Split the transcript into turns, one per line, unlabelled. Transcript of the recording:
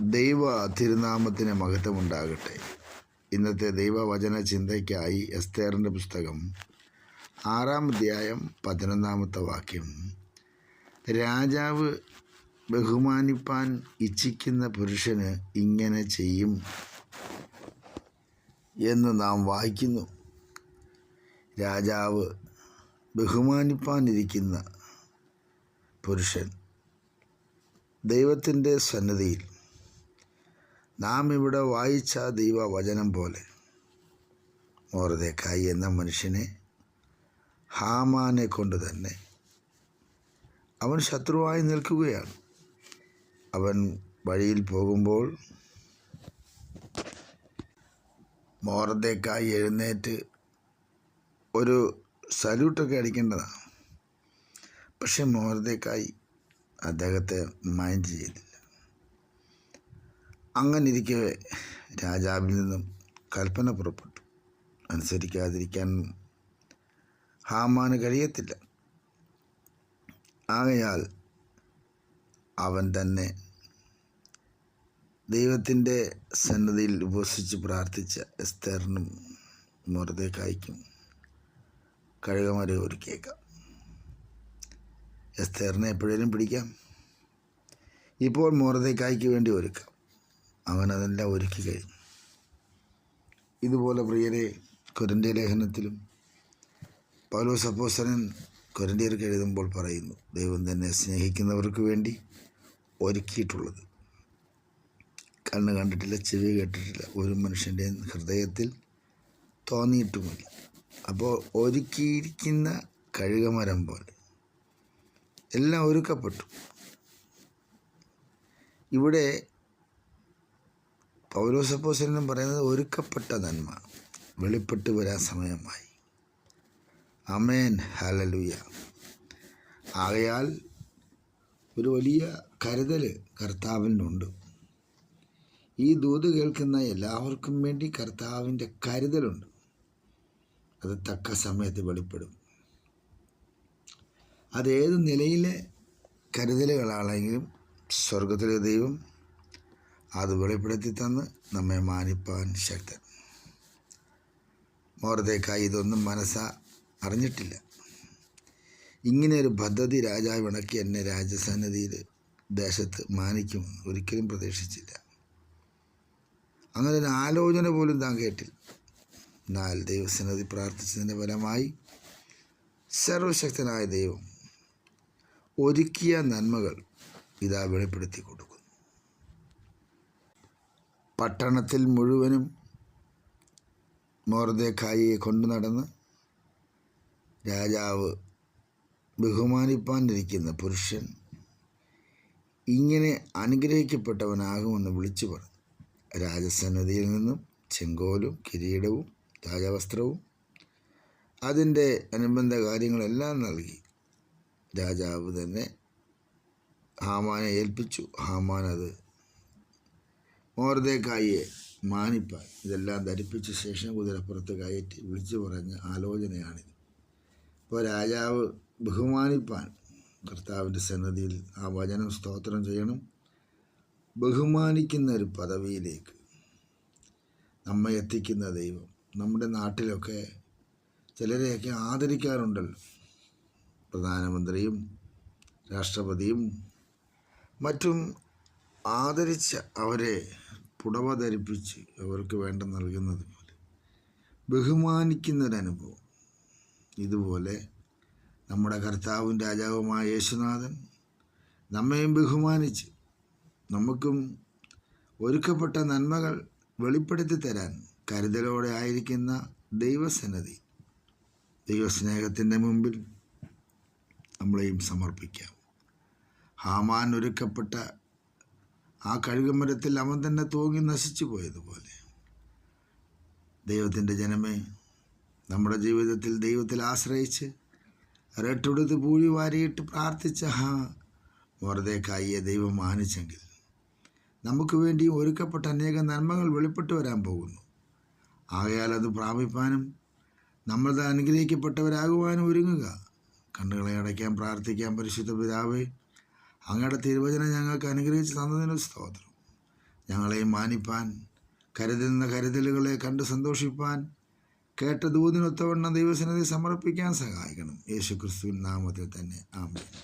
ദൈവ തിരുനാമത്തിന് മഹത്വമുണ്ടാകട്ടെ. ഇന്നത്തെ ദൈവവചന ചിന്തയ്ക്കായി എസ്തേറിന്റെ പുസ്തകം ആറാം അധ്യായം പതിനൊന്നാമത്തെ വാക്യം. രാജാവ് ബഹുമാനിപ്പാൻ ഇച്ഛിക്കുന്ന പുരുഷന് ഇങ്ങനെ ചെയ്യും എന്ന് നാം വായിക്കുന്നു. രാജാവ് ബഹുമാനിപ്പാനിരിക്കുന്ന പുരുഷൻ ദൈവത്തിന്റെ സന്നദ്ധിയിൽ നാം ഇവിടെ വായിച്ച ദൈവവചനം പോലെ. മോർദേക്കായി എന്ന മനുഷ്യനെ ഹാമാനെ കൊണ്ട് തന്നെ അവൻ ശത്രുവായി നിൽക്കുകയാണ്. അവൻ വഴിയിൽ പോകുമ്പോൾ മോർദേക്കായി എഴുന്നേറ്റ് ഒരു സല്യൂട്ടൊക്കെ അടിക്കേണ്ടതാണ്. പക്ഷെ മോർദേക്കായി അദ്ദേഹത്തെ മൈൻഡ് ചെയ്തില്ല. അങ്ങനെ ഇരിക്കവേ രാജാവിൽ നിന്നും കൽപ്പന പുറപ്പെട്ടു. അനുസരിക്കാതിരിക്കാൻ ഹാമാന് കഴിയത്തില്ല. ആകയാൽ അവൻ തന്നെ ദൈവത്തിന്റെ സന്നദ്ധിയിൽ ഉപസിച്ച് പ്രാർത്ഥിച്ച എസ്തേറിനും മുറതേക്കായ്ക്കും ഒരു ഒരുക്കിയേക്കാം. എസ്തേറിനെ എപ്പോഴേലും പിടിക്കാം. ഇപ്പോൾ മോറതേക്കായ്ക്ക് വേണ്ടി ഒരുക്കാം. അവൻ അതെല്ലാം ഒരുക്കി കഴിഞ്ഞു ഇതുപോലെ പ്രിയരെ കൊരന്റെ ലേഖനത്തിലും പൗലോ സപ്പോസനൻ കൊരണ്ടിയർക്ക് എഴുതുമ്പോൾ പറയുന്നു ദൈവം തന്നെ സ്നേഹിക്കുന്നവർക്ക് വേണ്ടി ഒരുക്കിയിട്ടുള്ളത്. കണ്ണ് കണ്ടിട്ടില്ല ചെവി കേട്ടിട്ടില്ല ഒരു മനുഷ്യന്റെ ഹൃദയത്തിൽ തോന്നിയിട്ടുമില്ല. അപ്പോൾ ഒരുക്കിയിരിക്കുന്ന കഴുകമരം പോലെ എല്ലാം ഒരുക്കപ്പെട്ടു. ഇവിടെ പൗലോസപ്പോസനും പറയുന്നത് ഒരുക്കപ്പെട്ട നന്മ. വെളിപ്പെട്ട് വരാൻ സമയമായി. അമേൻ ഹലലുയ ആകയാൽ ഒരു വലിയ കരുതൽ കർത്താവിനുണ്ട്. ഈ ദൂത് കേൾക്കുന്ന എല്ലാവർക്കും വേണ്ടി കർത്താവിന്റെ കരുതലുണ്ട്. അത് തക്ക സമയത്ത് വെളിപ്പെടും. അതേത് നിലയിലെ കരുതലുകളാണെങ്കിലും സ്വർഗത്തിലെ ദൈവം അത് വെളിപ്പെടുത്തി തന്ന് നമ്മെ മാനിപ്പാൻ ശക്തൻ. മോറതേക്കായി ഇതൊന്നും മനസ്സ അറിഞ്ഞിട്ടില്ല. ഇങ്ങനെ ഒരു പദ്ധതി രാജാവ് ഇണക്കി എന്നെ രാജസന്നിധിയിൽ ദേശത്ത് മാനിക്കുമെന്ന് ഒരിക്കലും പ്രതീക്ഷിച്ചില്ല. അങ്ങനെ ഒരു ആലോചന പോലും താൻ കേട്ടില്ല. എന്നാൽ ദൈവസന്നിധി പ്രാർത്ഥിച്ചതിന്റെ ഫലമായി സർവശക്തനായ ദൈവം ഒരുക്കിയ നന്മകൾ ഇതാ വെളിപ്പെടുത്തി കൊടുക്കുന്നു പട്ടണത്തിൽ മുഴുവനും മോർദേഖായിയെ കൊണ്ടു നടന്ന് രാജാവ് ബഹുമാനിപ്പാനിരിക്കുന്ന പുരുഷൻ ഇങ്ങനെ അനുഗ്രഹിക്കപ്പെട്ടവനാകുമെന്ന് വിളിച്ചു പറഞ്ഞു. രാജസന്നദ്ധിയിൽ നിന്നും ചെങ്കോലും കിരീടവും രാജവസ്ത്രവും അതിന്റെ അനുബന്ധ കാര്യങ്ങളെല്ലാം നൽകി. രാജാവ് തന്നെ ഹാമാനെ ഏൽപ്പിച്ചു. ഹാമാൻ അത് മോർദേക്കായിയെ മാനിപ്പാൻ ഇതെല്ലാം ധരിപ്പിച്ച ശേഷം കുതിരപ്പുറത്ത് കയറ്റി വിളിച്ചു പറഞ്ഞ ആലോചനയാണിത്. ഇപ്പോൾ രാജാവ് ബഹുമാനിപ്പാൻ കർത്താവിന്റെ സന്നദ്ധിയിൽ ആ വചനം സ്തോത്രം ചെയ്യണം. ബഹുമാനിക്കുന്ന ഒരു പദവിയിലേക്ക് നമ്മെ എത്തിക്കുന്ന ദൈവം നമ്മുടെ നാട്ടിലൊക്കെ ചിലരെയൊക്കെ ആദരിക്കാറുണ്ടല്ലോ. പ്രധാനമന്ത്രിയും രാഷ്ട്രപതിയും മറ്റും ആദരിച്ച് അവരെ പുടവ ധരിപ്പിച്ച് അവർക്ക് വേണ്ട നൽകുന്നത് പോലെ. ബഹുമാനിക്കുന്നൊരനുഭവം. ഇതുപോലെ നമ്മുടെ കർത്താവും രാജാവുമായ യേശുനാഥൻ നമ്മയും ബഹുമാനിച്ച് നമുക്കും ഒരുക്കപ്പെട്ട നന്മകൾ വെളിപ്പെടുത്തി തരാൻ കരുതലോടെ ആയിരിക്കുന്ന ദൈവസന്നതി ദൈവസ്നേഹത്തിന്റെ മുമ്പിൽ നമ്മളെയും സമർപ്പിക്കാം. ഹാമാൻ ഒരുക്കപ്പെട്ട ആ കഴുകുമരത്തിൽ അവൻ തന്നെ തൂങ്ങി നശിച്ചു പോയതുപോലെ ദൈവത്തിന്റെ ജനമേ നമ്മുടെ ജീവിതത്തിൽ ദൈവത്തിൽ ആശ്രയിച്ച് റെട്ടെടുത്ത് പൂഴി വാരിയിട്ട് പ്രാർത്ഥിച്ച ഹാ വെറുതേക്കായിയെ ദൈവം മാനിച്ചെങ്കിൽ നമുക്ക് വേണ്ടി ഒരുക്കപ്പെട്ട അനേകം നന്മകൾ വെളിപ്പെട്ടു വരാൻ പോകുന്നു. ആകയാൽ അത് പ്രാപിപ്പാനും നമ്മൾ അനുഗ്രഹിക്കപ്പെട്ടവരാകുവാനും ഒരുങ്ങുക. കണ്ണുകളെ അടയ്ക്കാൻ പ്രാർത്ഥിക്കാൻ പരിശുദ്ധ പിതാവേ അങ്ങയുടെ തിരുവചനം ഞങ്ങൾക്ക് അനുഗ്രഹിച്ച് തന്നതിന് സ്തോത്രം. ഞങ്ങളെ മാനിപ്പാൻ കരുതുന്ന കരുതലുകളെ കണ്ട് സന്തോഷിപ്പാൻ കേട്ട ദൂതിനൊത്തവണ്ണം ദൈവസന്നിധി സമർപ്പിക്കാൻ സഹായിക്കണം. യേശുക്രിസ്തുവിൻ നാമത്തിൽ തന്നെ. ആമേൻ.